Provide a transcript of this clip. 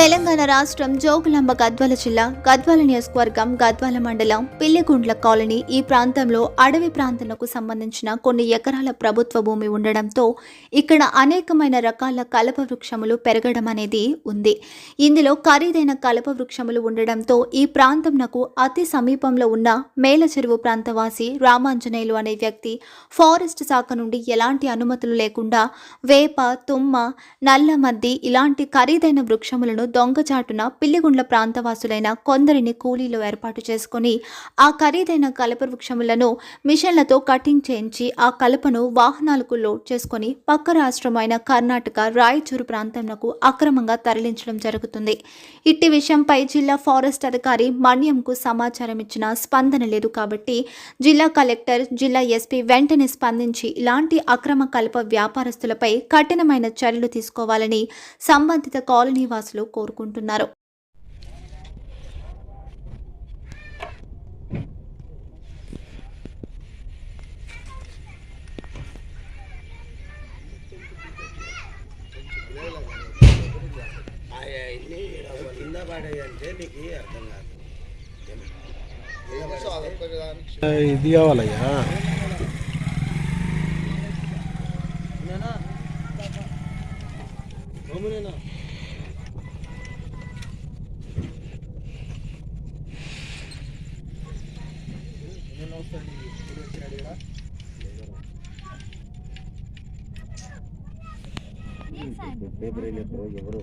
తెలంగాణ రాష్ట్రం జోగులాంబ గద్వాల జిల్లా గద్వాల నియోజకవర్గం గద్వాల మండలం పిల్లిగుండ్ల కాలనీ ఈ ప్రాంతంలో అడవి ప్రాంతాలకు సంబంధించిన కొన్ని ఎకరాల ప్రభుత్వ భూమి ఉండడంతో ఇక్కడ అనేకమైన రకాల కలప వృక్షములు పెరగడం అనేది ఉంది. ఇందులో ఖరీదైన కలప వృక్షములు ఉండడంతో ఈ ప్రాంతంనకు అతి సమీపంలో ఉన్న మేల చెరువు ప్రాంతవాసి రామాంజనేయులు అనే వ్యక్తి ఫారెస్ట్ శాఖ నుండి ఎలాంటి అనుమతులు లేకుండా వేప తుమ్మ నల్ల మద్ది ఇలాంటి ఖరీదైన వృక్షములను దొంగచాటున పిల్లిగుండ్ల ప్రాంతవాసులైన కొందరిని కూలీలు ఏర్పాటు చేసుకొని ఆ ఖరీదైన కలప వృక్షములను మిషన్లతో కటింగ్ చేయించి ఆ కలపను వాహనాలకు లోడ్ చేసుకొని పక్క రాష్ట్రమైన కర్ణాటక రాయచూరు ప్రాంతంకు అక్రమంగా తరలించడం జరుగుతుంది. ఇట్టి విషయంపై జిల్లా ఫారెస్ట్ అధికారి మన్యంకు సమాచారం ఇచ్చిన స్పందన లేదు కాబట్టి జిల్లా కలెక్టర్ జిల్లా ఎస్పీ వెంటనే స్పందించి ఇలాంటి అక్రమ కలప వ్యాపారస్తులపై కఠినమైన చర్యలు తీసుకోవాలని సంబంధిత కాలనీ వాసులు కోరుకుంటున్నారు. అవన్నీ కింద పడేయంటే నీకు అర్థం కాదు ఇది కావాలయ్యా పేపర్ ఎవరు